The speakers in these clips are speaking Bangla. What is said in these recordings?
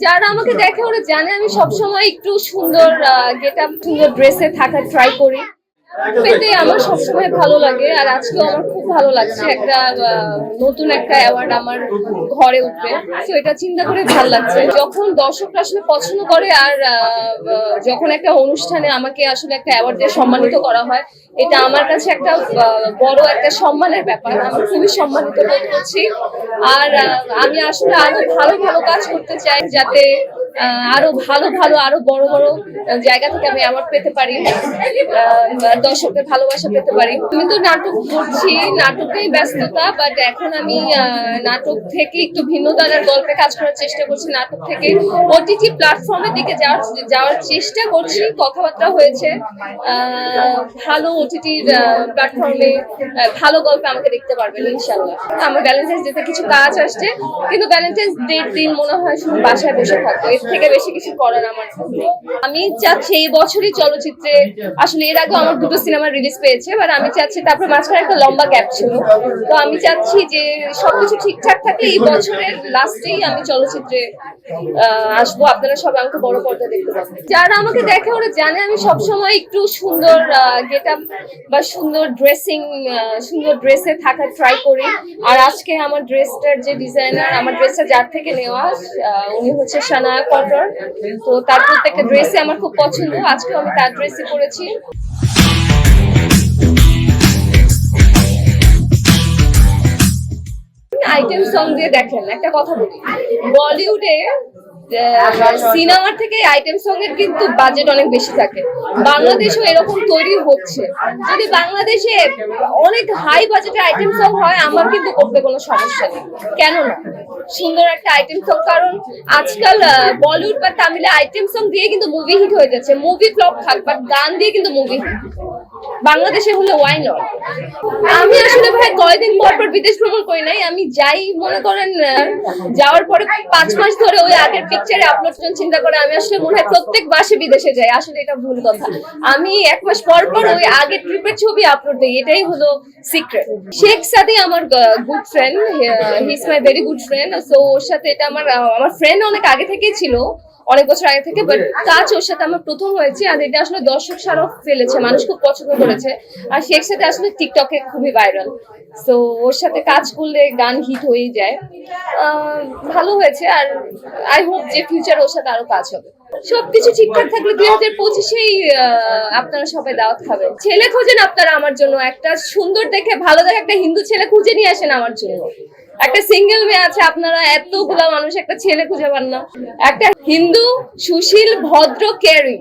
যারা আমাকে দেখে ওরা জানে আমি সবসময় একটু সুন্দর গেট আপ সুন্দর ড্রেসে থাকার ট্রাই করি। পেতে আমার সবসময় ভালো লাগে, আর আজকেও আমার খুব ভালো লাগছে। একটা নতুন একটা অ্যাওয়ার্ড আমার ঘরে উঠবে। তো এটা চিন্তা করে ভালো লাগছে। যখন দর্শকরা আসলে পছন্দ করে, আর যখন একটা অনুষ্ঠানে আমাকে আসলে একটা অ্যাওয়ার্ড দিয়ে সম্মানিত করা হয়, এটা আমার কাছে একটা বড় একটা সম্মানের ব্যাপার। আমি খুবই সম্মানিত বোধ করছি। আর আমি আসলে আরও ভালো ভালো কাজ করতে চাই, যাতে আরও ভালো ভালো, আরও বড় বড় জায়গা থেকে আমি অ্যাওয়ার্ড পেতে পারি। দর্শকের ভালোবাসা পেতে পারি। তুমি তো নাটক করছি, নাটকেই ব্যস্ততা বাট এখন আমি নাটক থেকে একটু ভিন্ন ধারার গল্পে কাজ করার চেষ্টা করছি। নাটক থেকে ওটিটি প্ল্যাটফর্মের দিকে যাওয়ার যাওয়ার চেষ্টা করছি। কথাবার্তা হয়েছে। ভালো ওটিটির প্ল্যাটফর্মে ভালো গল্পে আমাকে দেখতে পারবেন ইনশাল্লাহ আমার ভ্যালেন্টাইন্স ডেতে কিছু কাজ আসছে, কিন্তু ভ্যালেন্টাইন্স ডের দিন মনে হয় শুধু বাসায় বসে থাকব। থেকে বেশি কিছু করার আমার আমি চাচ্ছি এই বছরই চলচ্চিত্রে, আসলে এর আগে আমার দুটো সিনেমা রিলিজ পেয়েছে এবার আমি চাচ্ছি তারপর মাঝখানে একটা লম্বা গ্যাপ ছিল। তো আমি চাচ্ছি যে সবকিছু ঠিকঠাক থাকলে এই বছরের লাস্টেই আমি চলচ্চিত্রে আসব। আপনারা সবাই আমাকে বড় পর্দা দেখতে পাবেন। যারা আমাকে দেখে ওরা জানে আমি সবসময় একটু সুন্দর গেট বা সুন্দর ড্রেসিং সুন্দর ড্রেসে থাকার ট্রাই করি। আর আজকে আমার ড্রেসটার যে ডিজাইনার আমার ড্রেসটা যার থেকে নেওয়া উনি হচ্ছে সানায়া কটর তো তার প্রত্যেকটা ড্রেসই আমার খুব পছন্দ। আজকে আমি তার ড্রেসই পরেছি। আইটেম সং দিয়ে দেখেন, একটা কথা বলি। বলিউডে সিনেমার থেকে আইটেম সং এর কিন্তু বাজেট অনেক বেশি থাকে। বাংলাদেশেও এরকম তৈরি হচ্ছে। যদি বাংলাদেশে অনেক হাই বাজেটের আইটেম সং হয় আমার কিন্তু করতে কোনো সমস্যা নেই। কেন না সুন্দর একটা আইটেম সং কারণ আজকাল বলিউড বা তামিলে আইটেম সং দিয়ে কিন্তু মুভি হিট হয়ে যাচ্ছে। মুভি ফ্লপ থাক বাট গান দিয়ে কিন্তু মুভি হিট বাংলাদেশে হলে ওয়াই নট আমি আসলে ভাই কয়দিন পর পর বিদেশ ভ্রমণ করি নাই, আমি যাই, মনে করেন যাওয়ার পরে পাঁচ মাস ধরে ওই আগের পিকচারে আপলোড চিন্তা করে আমি আসলে মনে হয় প্রত্যেক মাসে বিদেশে যাই, আসলে এটা ভুল কথা। আমি এক মাস পর পর ওই আগের ট্রিপের ছবি আপলোড দিই, এটাই হলো সিক্রেট শেখ সাদি আমার good friend he is my very good friend so ওর সাথে এটা আমার আমার ফ্রেন্ড অনেক আগে থেকেই ছিল, অনেক বছর আগে থেকে বাট কাজ ওর সাথে আমার প্রথম হয়েছে, আর এটা আসলে দর্শক সারও ফেলেছে, মানুষ খুব পছন্দ করেছে। আর শেখ সাথে আসলে টিকটকে খুবই ভাইরাল তো ওর সাথে কাজ করলে গান হিট হয়েই যায়। ভালো হয়েছে আর আই হোপ যে ফিউচার ওর সাথে আরও কাজ হবে। সবকিছু ঠিকঠাক থাকলে দুই হাজার পঁচিশেই আপনারা সবাই দাওয়াত খাবেন। ছেলে খোঁজেন আপনারা আমার জন্য। একটা সুন্দর দেখে, ভালো দেখে একটা হিন্দু ছেলে খুঁজে নিয়ে আসেন আমার জন্য। একটা সিঙ্গেল মেয়ে আছে, আপনারা এতগুলা মানুষ একটা ছেলে খুঁজে পান না। একটা হিন্দু, সুশীল, ভদ্র কেয়ারিং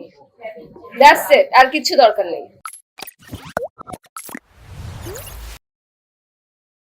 দ্যাটস ইট আর কিছু দরকার নেই।